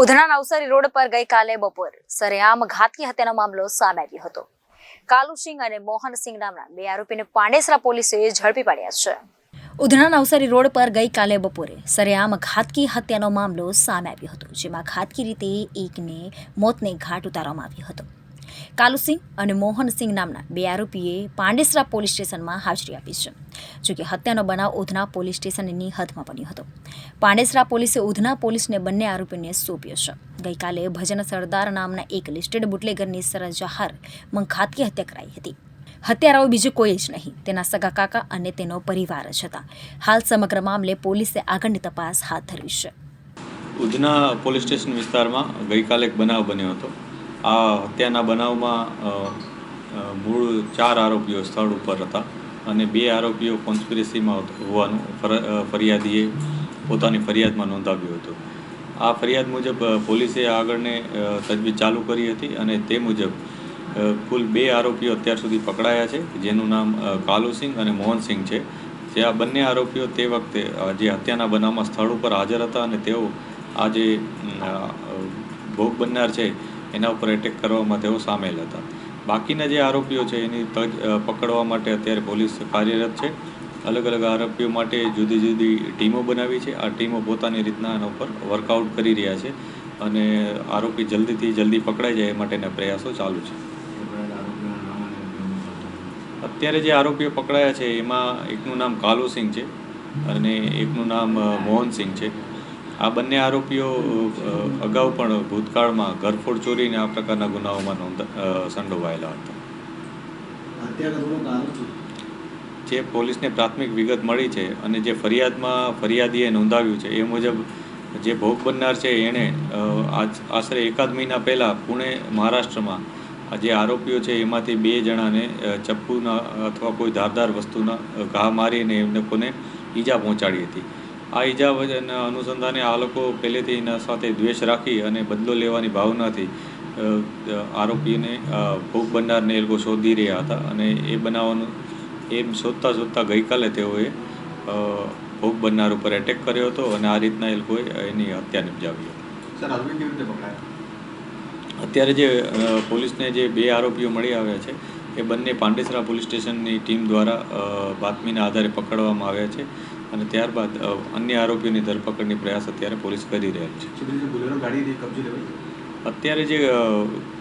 Udhna Navsari road પર ગઈકાલે બપોર સરેઆમ ઘાતકી હત્યાનો મામલો સામે આવ્યો હતો. કાલુસિંહ અને મોહનસિંહ નામના બે આરોપીને પાંડેસરા પોલીસે ઝડપી પાડ્યા છે. ઉધના નવસારી રોડ પર ગઈકાલે બપોરે સરેઆમ ઘાતકી હત્યાનો મામલો સામે આવ્યો હતો, જેમાં ઘાતકી રીતે એકને મોતને ઘાટ ઉતારવામાં આવ્યો હતો. કાલુસિંહ અને મોહનસિંહ નામના બે આરોપીએ પાંડેસરા પોલીસ સ્ટેશનમાં હાજરી આપી છે જોકે હત્યાનો બનાવ ઉધના પોલીસ સ્ટેશનની હદમાં બન્યો હતો. પાંડેસરા પોલીસે ઉધના પોલીસને બંને આરોપીને સોંપ્યો છે. ગઈકાલે ભજન સરદાર નામના એક લિસ્ટેડ બુટલેગરની સરળ જાહેર મંખાતકી હત્યા કરાઈ હતી. હત્યારાઓ બીજું કોઈ જ નહીં, તેના સગા કાકા અને તેનો પરિવાર જ હતા. હાલ સમગ્ર મામલે પોલીસે આગળની તપાસ હાથ ધરી છે. ઉધના પોલીસ સ્ટેશન વિસ્તારમાં ગઈકાલે એક બનાવ બન્યો હતો. આ હત્યાના બનાવમાં મૂળ ચાર આરોપીઓ સ્થળ ઉપર હતા અને બે આરોપીઓ કોન્સ્પિરસીમાં હોવાનું ફર- ફરિયાદીએ પોતાની ફરિયાદમાં નોંધાવ્યું હતું. આ ફરિયાદ મુજબ પોલીસે આગળને તજવીજ ચાલુ કરી હતી અને તે મુજબ કુલ બે આરોપીઓ અત્યાર સુધી પકડાયા છે, જેનું નામ કાલુસિંહ અને મોહનસિંહ છે. જે આ બંને આરોપીઓ તે વખતે જે હત્યાના બનાવમાં સ્થળ ઉપર હાજર હતા અને તેઓ આ જે ભોગ બનનાર છે એના ઉપર એટેક કરવામાં તેઓ સામેલ હતા. બાકીના જે આરોપીઓ છે, એની તજ પકડવા માટે અત્યારે પોલીસ કાર્યરત છે. અલગ અલગ આરોપીઓ માટે જુદી જુદી ટીમો બનાવી છે. આ ટીમો પોતાની રીતના એના ઉપર વર્કઆઉટ કરી રહ્યા છે અને આરોપી જલ્દીથી જલ્દી પકડાઈ જાય એ માટેના પ્રયાસો ચાલુ છે. અત્યારે જે આરોપીઓ પકડાયા છે, એમાં એકનું નામ કાલુસિંહ છે અને એકનું નામ મોહનસિંહ છે. આ બંને આરોપીઓ અગાઉ પણ ભૂતકાળમાં ઘરફોડ ચોરીને આ પ્રકારના ગુનાઓમાં નોંધ સંડોવાયેલા હતા. જે પોલીસને પ્રાથમિક વિગત મળી છે અને જે ફરિયાદમાં ફરિયાદીએ નોંધાવ્યું છે એ મુજબ જે ભોગ બનનાર છે એણે આજ આશરે એકાદ મહિના પહેલાં પુણે મહારાષ્ટ્રમાં જે આરોપીઓ છે એમાંથી બે જણાને ચપ્પુના અથવા કોઈ ધારદાર વસ્તુના ઘા મારીને એમને કોને ઈજા પહોંચાડી હતી. આ ઈજા વજન અનુસંધાને આ લોકો પહેલેથી એના સાથે દ્વેષ રાખી અને બદલો લેવાની ભાવનાથી આરોપીને ભોગ બનનારને એ લોકો શોધી રહ્યા હતા અને એ બનાવવાનું એમ શોધતા શોધતા ગઈકાલે તેઓએ ભોગ બનનાર ઉપર એટેક કર્યો હતો અને આ રીતના એ લોકોએ એની હત્યા નિપજાવી હતી. અત્યારે જે પોલીસને જે બે આરોપીઓ મળી આવ્યા છે એ બંને પાંડેસરા પોલીસ સ્ટેશનની ટીમ દ્વારા બાતમીના આધારે પકડવામાં આવ્યા છે. અને ત્યારબાદ અન્ય આરોપીઓની ધરપકડની પ્રયાસ અત્યારે પોલીસ કરી રહેલ છે. અત્યારે જે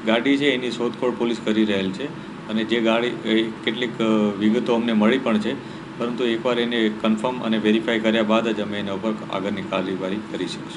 ગાડી છે એની શોધખોળ પોલીસ કરી રહેલ છે અને જે ગાડી એ કેટલીક વિગતો અમને મળી પણ છે પરંતુ એકવાર એને કન્ફર્મ અને વેરીફાઈ કર્યા બાદ જ અમે એના ઉપર આગળની કાર્યવાહી કરી શકીશું.